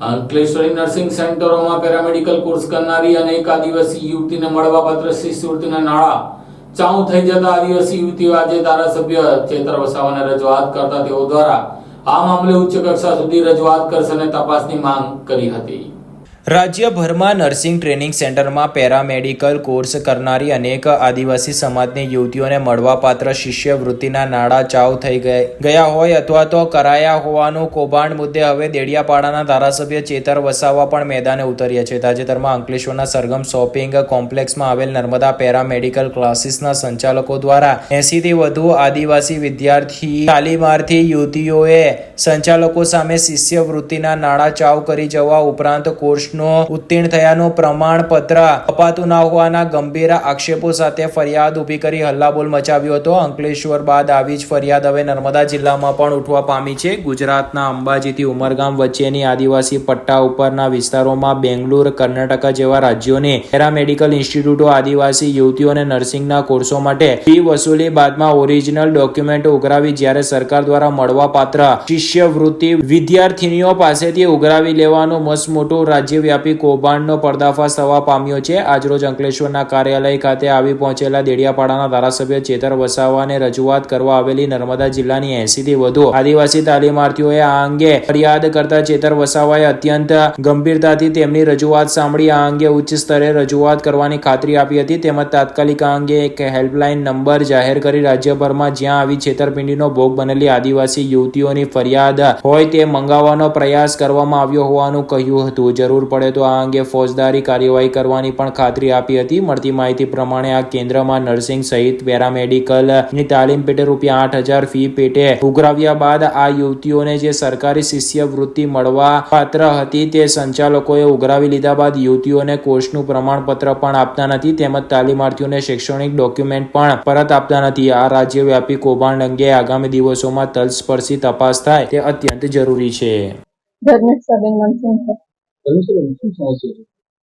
અંકલેશ્વરી nursing સેન્ટરોમાં paramedical course કરનારી અનેક આદિવાસી યુવતીને મળવાપાત્ર શિષ્યવૃત્તિના નાણાં ચાઉ થઈ જતા આદિવાસી યુવતીઓ આજે ધારાસભ્ય ચેતર વસાવાને રજૂઆત કરતા તેઓ દ્વારા આ મામલે ઉચ્ચ કક્ષા સુધી રજૂઆત કરશે અને તપાસની માંગ કરી હતી. રાજ્યભરમાં નર્સિંગ ટ્રેનિંગ સેન્ટરમાં પેરામેડિકલ કોર્સ કરનારી અનેક આદિવાસી સમાજની યુવતીઓને મળવાપાત્ર શિષ્યવૃત્તિના નાણાં ચાવ થઈ ગય- હોય અથવા તો કરાયા હોવાનું કૌભાંડ મુદ્દે હવે દેડિયાપાડાના ધારાસભ્ય ચેતર વસાવા પણ મેદાને ઉતર્યા છે. તાજેતરમાં અંકલેશ્વરના સરગમ શોપિંગ કોમ્પ્લેક્સમાં આવેલ નર્મદા પેરામેડિકલ ક્લાસીસના સંચાલકો દ્વારા એસીથી વધુ આદિવાસી વિદ્યાર્થી તાલીમાર્થી યુવતીઓએ સંચાલકો સામે શિષ્યવૃત્તિના નાણાં ચાવ કરી જવા ઉપરાંત કોર્સનો ઉત્તીર્ણ થયાનું પ્રમાણપત્ર અપાતું ના હોવાના ગંભીર આક્ષેપો સાથે ફરિયાદ ઊભી કરી હલ્લાબોલ મચાવ્યો હતો. અંકલેશ્વર બાદ આવી જ ફરિયાદ હવે નર્મદા જિલ્લામાં પણ ઉઠવા પામી છે. ગુજરાતના અંબાજીથી ઉમરગામ વચ્ચેની આદિવાસી પટ્ટા ઉપરના વિસ્તારોમાં બેંગ્લુર, કર્ણાટક જેવા રાજ્યોની પેરામેડિકલ ઇન્સ્ટિટ્યૂટો, આદિવાસી યુવતીઓને નર્સિંગના કોર્સો માટે ફી વસૂલી બાદમાં ઓરિજિનલ ડોક્યુમેન્ટો ઉઘરાવી જ્યારે સરકાર દ્વારા મળવાપાત્ર શિષ્યવૃત્તિ વિદ્યાર્થીનીઓ પાસેથી ઉઘરાવી લેવાનું મસ્ત મોટું રાજ્યવ્યાપી કૌભાંડનો પર્દાફાશ થવા પામ્યો છે. આજરોજ અંકલેશ્વરના કાર્યાલય ખાતે આવી પહોંચેલા દેડિયાપાડાના ધારાસભ્ય ચેતર વસાવાને રજૂઆત કરવા આવેલી નર્મદા જિલ્લાની એસીથી વધુ આદિવાસી તાલીમાર્થીઓએ આ અંગે ફરિયાદ કરતા ચેતર વસાવાએ અત્યંત ગંભીરતાથી તેમની રજૂઆત સાંભળી. આ અંગે ઉચ્ચ સ્તરે રજૂઆત કરવાની ખાતરી આપી હતી. તેમજ તાત્કાલિક આ અંગે એક હેલ્પલાઇન નંબર જાહેર કરી રાજ્યભરમાં જ્યાં આવી છેતરપિંડીનો ભોગ બનેલી આદિવાસી યુવતીઓની ફરિયાદ હોય તે મંગાવવાનો પ્રયાસ કરવામાં આવ્યો હોવાનું કહ્યું હતું. જરૂર પડે તો આ અંગે ફોજદારી કાર્યવાહી કરવાની પણ ખાતરી આપી હતી. મળતી માહિતી પ્રમાણે આ કેન્દ્રમાં નર્સિંગ સહિત પેરામેડિકલની તાલીમ પેટે રૂપિયા આઠ હજાર ફી પેટે ઉઘરાવ્યા બાદ આ યુવતીઓને જે સરકારી શિષ્યવૃત્તિ મળવા પાત્ર હતી તે સંચાલકોએ ઉઘરાવી લીધા બાદ યુવતીઓને કોર્સનું પ્રમાણપત્ર પણ આપતા નથી. તેમજ તાલીમાર્થીઓને શૈક્ષણિક ડોક્યુમેન્ટ પણ પરત આપતા નથી. આ રાજ્યવ્યાપી કૌભાંડ અંગે આગામી દિવસોમાં તલસ્પર્શી તપાસ થાય તે અત્યંત જરૂરી છે.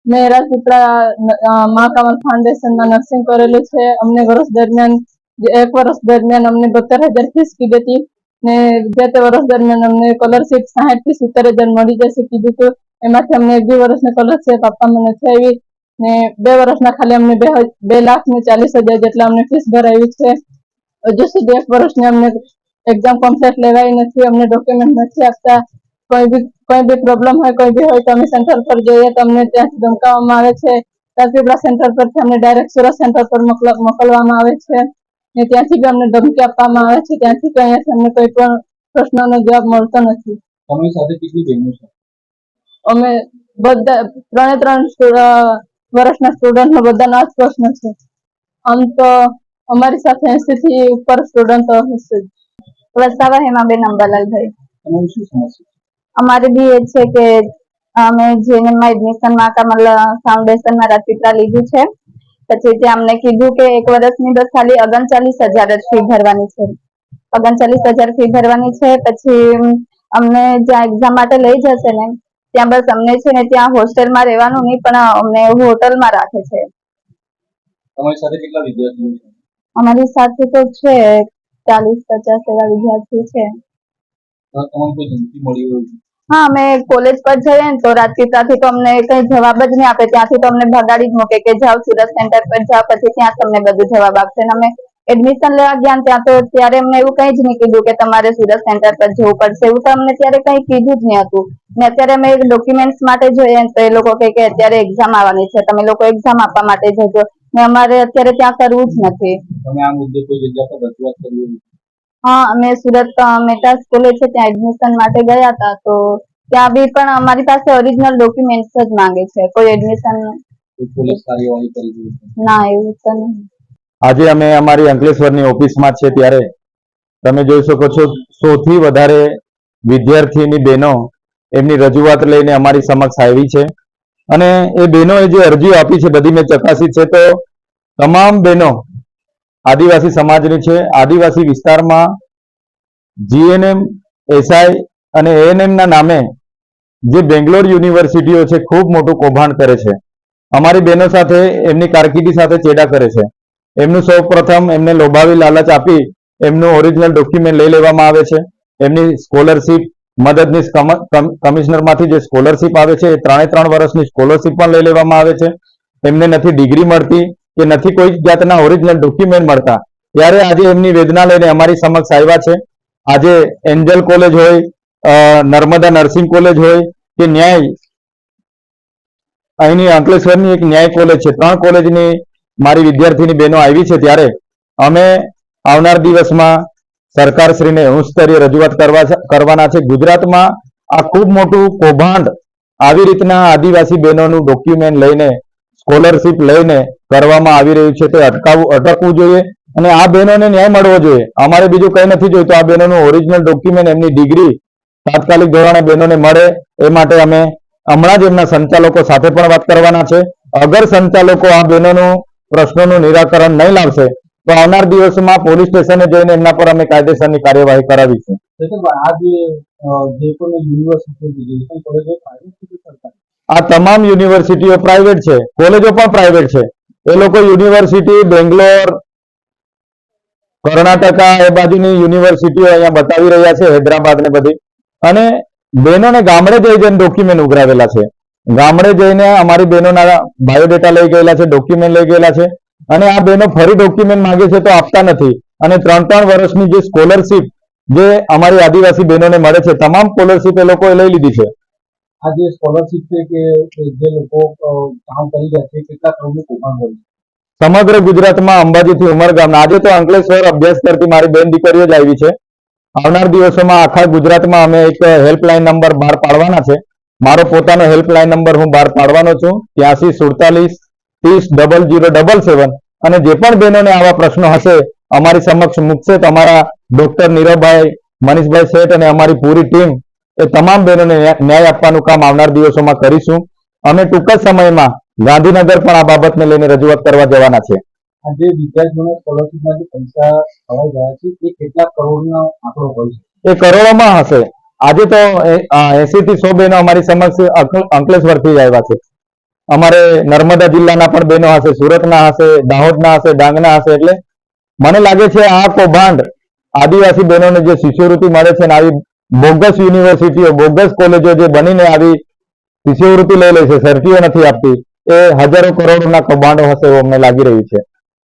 મેં રાજપીપળા મહાકામલ ફાઉન્ડેશનમાં નર્સિંગ કરેલું છે. અમને વર્ષ દરમિયાન, એક વર્ષ દરમિયાન અમને બોતેર હજાર ફીસ કીધી હતી ને જે તે વર્ષ દરમિયાન અમને સ્કોલરશીપ સાહીઠથી સિત્તેર હજાર મળી જશે કીધું હતું. એમાંથી અમને એક બે વર્ષની સ્કોલરશીપ આપવામાં નથી આવી ને બે વર્ષના ખાલી અમને બે બે લાખ ને ચાલીસ હજાર જેટલા અમને ફીસ ભરાવી છે. હજુ સુધી એક વર્ષની અમને એક્ઝામ કમ્પ્લેટ લેવાય નથી, અમને ડોક્યુમેન્ટ નથી આપતા. કોઈ બી કોઈ બી પ્રોબ્લેમ હોય કોઈ બી હોય તો અમે સેન્ટર પર જઈએ તમને ત્યાંથી ધમકાવવામાં આવે છે. રાજપીપળા સેન્ટર પરથી અમને ડાયરેક્ટ સુરત સેન્ટર પર મોકલવામાં આવે છે. ને ત્યાંથી બી અમને ધમકી આપવામાં આવે છે. ત્યાંથી કઈ અમને કોઈ પણ પ્રશ્નનો જવાબ મળતો નથી. તમારી સાથે કેટલી બહેનો છે? અમે બધા ત્રણે ત્રણ વર્ષના સ્ટુડન્ટનો બધાનો જ પ્રશ્ન છે. આમ તો અમારી સાથે એસી થી ઉપર સ્ટુડન્ટો હશે. વસાવા હેમાબેન અંબાલાલભાઈ. તમારી શું સમસ્યા? અમારે બી એ છે કે અમે જેએનએમમાં એડમિશનમાં કમલ ફાઉન્ડેશનમાં રાજપીપળા લીધું છે. પછી ત્યાં અમને કીધું કે એક વર્ષની બસ ખાલી ઓગણચાલીસ હજાર જ ફી ભરવાની છે. ઓગણચાલીસ હજાર ફી ભરવાની છે પછી અમને જ્યાં એક્ઝામ માટે લઈ જશે ને ત્યાં બસ અમને છે ને ત્યાં હોસ્ટેલમાં રહેવાનું નહીં પણ અમને હોટલમાં રાખે છે. તમારી સાથે કેટલા વિદ્યાર્થીઓ છે? અમારી સાથે તો છે ચાલીસ પચાસ એવા વિદ્યાર્થીઓ છે. તમને કોઈ ધમકી મળી હોય હા અમે કોલેજ પર જઈએ ને તો રાજપીપળાથી તો અમને કઈ જવાબ જ નહીં આપે. ત્યાંથી તો અમને ભગાડી જ મૂકે કે જાઓ સુરત સેન્ટર પર જાઓ પછી ત્યાં તમને બધું જવાબ આપશે. અને અમે એડમિશન લેવા ગયા ત્યાં તો ત્યારે અમને એવું કઈ જ નહીં કીધું કે તમારે સુરત સેન્ટર પર જવું પડશે. એવું તો અમને ત્યારે કઈ કીધું જ નહીં હતું. ને અત્યારે અમે ડોક્યુમેન્ટ્સ માટે જોઈએ તો એ લોકો કહે કે અત્યારે એક્ઝામ આવવાની છે. તમે લોકો એક્ઝામ આપવા માટે જજો. ને અમારે અત્યારે ત્યાં કરવું જ નથી. તમે આ મુદ્દે કોઈ જગ્યા પર રજૂઆત કરી હોય? હા અમે સુરત મેટા મહેતા સ્કૂલે છે ત્યાં એડમિશન માટે ગયા હતા તો ત્યાં બી પણ અમારી પાસે ઓરિજિનલ ડોક્યુમેન્ટ્સ જ માંગે છે. કોઈ એડમિશન ના એવું તો નહીં. આજે અમે અમારી અંકલેશ્વરની ઓફિસમાં છે ત્યારે તમે જોઈ શકો છો સૌથી વધારે વિદ્યાર્થીની બહેનો એમની રજૂઆત લઈને અમારી સમક્ષ આવી છે. અને એ બહેનોએ જે અરજીઓ આપી છે બધી મેં ચકાસી છે. તો તમામ બહેનો આદિવાસી સમાજની છે. આદિવાસી વિસ્તારમાં જીએનએમ એસઆઈ અને એએનએમના નામે જે બેંગ્લોર યુનિવર્સિટીઓ છે, ખૂબ મોટું કૌભાંડ કરે છે. અમારી બહેનો સાથે, એમની કારકિર્દી સાથે ચેડા કરે છે. એમનું સૌ એમને લોભાવી લાલચ આપી એમનું ઓરિજિનલ ડોક્યુમેન્ટ લઈ લેવામાં આવે છે. એમની સ્કોલરશીપ મદદનીશ કમ- કમ- કમિશનરમાંથી જે સ્કોલરશીપ આવે છે, એ ત્રણે ત્રણ વર્ષની સ્કોલરશીપ પણ લઈ લેવામાં આવે છે. એમને નથી ડિગ્રી મળતી. કે નથી કોઈ જાતના ઓરિજિનલ ડોક્યુમેન્ટ મળતા. ત્યારે આજે એમની વેદના લઈને અમારી સમક્ષ આવ્યા છે. આજે એન્જલ કોલેજ હોય નર્મદા નર્સિંગ કોલેજ હોય, કે ન્યાય, અહીંની અંકલેશ્વરની એક ન્યાય કોલેજ છે. ત્રણ કોલેજની મારી વિદ્યાર્થીની બહેનો આવી છે ત્યારે અમે આવનાર દિવસમાં સરકારશ્રીને હું સ્તરીય રજૂઆત કરવા કરવાના છે. ગુજરાતમાં આ ખૂબ મોટું કૌભાંડ આવી રીતના આદિવાસી બહેનોનું ડોક્યુમેન્ટ લઈને સ્કોલરશીપ લઈને કરવામાં આવી રહ્યું છે તે અટકાવવું, અટકવું જોઈએ અને આ બહેનોને ન્યાય મળવો જોઈએ. અમારે બીજું કંઈ નથી જોઈતું. આ બહેનોનું ઓરિજિનલ ડોક્યુમેન્ટ એમની ડિગ્રી તાત્કાલિક ધોરણે બહેનોને મળે એ માટે અમે હમણાં જ એમના સંચાલકો સાથે પણ વાત કરવાના છે. અગર સંચાલકો આ બહેનોનું, પ્રશ્નોનું નિરાકરણ નહીં લાવશે, તો આવનાર દિવસમાં પોલીસ સ્ટેશને જઈને એમના પર અમે કાયદેસરની કાર્યવાહી કરાવીશું. ચેતનભાઈ આ તમામ યુનિવર્સિટીઓ પ્રાઇવેટ છે કોલેજો પણ પ્રાઇવેટ છે. એ લોકો યુનિવર્સિટી બેંગ્લોર કર્ણાટકા એ બાજુની યુનિવર્સિટીઓ અહીંયા બતાવી રહ્યા છે, હૈદરાબાદ ને બધી. અને બહેનોને ગામડે જઈ જઈને ડોક્યુમેન્ટ ઉઘરાવેલા છે. ગામડે જઈને અમારી બહેનોના બાયોડેટા લઈ ગયેલા છે ડોક્યુમેન્ટ લઈ ગયેલા છે. અને આ બહેનો ફરી ડોક્યુમેન્ટ માંગે છે તો આપતા નથી. અને ત્રણ ત્રણ વર્ષની જે સ્કોલરશીપ જે અમારી આદિવાસી બહેનોને મળે છે, તમામ સ્કોલરશીપ એ લોકોએ લઈ લીધી છે. આ જે સ્કોલરશીપ છે કે જે લોકો કામ કરી રહ્યા છે, કેટલા કરોડનું કૌભાંડ હોય સમગ્ર ગુજરાતમાં અંબાજીથી ઉમરગામ આજે તો અંકલેશ્વર અભ્યાસ કરતી મારી બેન દીકરીઓ જ આવી છે. આવનાર દિવસોમાં આખા ગુજરાતમાં અમે એક હેલ્પલાઇન નંબર બહાર પાડવાના છે. મારો પોતાનો હેલ્પલાઇન નંબર હું બહાર પાડવાનો છું. ત્યાંસી સુડતાલીસ ત્રીસ ડબલ જીરો ડબલ સેવન. અને જે પણ બહેનોને આવા પ્રશ્નો હશે, અમારી સમક્ષ મૂકશે તો અમારા ડોક્ટર નીરવભાઈ, મનીષભાઈ શેઠ અને અમારી પૂરી ટીમ. એ તમામ બહેનોને ન્યાય આપવાનું કામ આવનાર દિવસોમાં કરીશું. અમે ટૂંક જ સમયમાં ગાંધીનગર પણ આ બાબતને લઈને રજૂઆત કરવા જવાના છે. જે વિદ્યાર્થીઓને સ્કોલરશીપના જે પૈસા ખવાઈ ગયા છે એ કેટલા કરોડનો આંકડો હોય છે? એ કરોડોમાં હશે. આજે તો એસી થી સો બહેનો અમારી સમક્ષ અંકલેશ્વર અંકલેશ્વરથી જ આવ્યા છે. અમારે નર્મદા જિલ્લાના પણ બહેનો હશે સુરતના હશે દાહોદના હશે ડાંગના હશે એટલે મને લાગે છે આ કૌભાંડ આદિવાસી બહેનોને જે શિષ્યવૃત્તિ મળે છે ને આવી બોગસ યુનિવર્સિટીઓ, બોગસ કોલેજો જે બનીને આવી શિષ્યવૃત્તિ લઈ લે છે સરટીઓ નથી આપતી, એ હજારો કરોડોના કૌભાંડો હશે એવું અમને લાગી રહ્યું છે.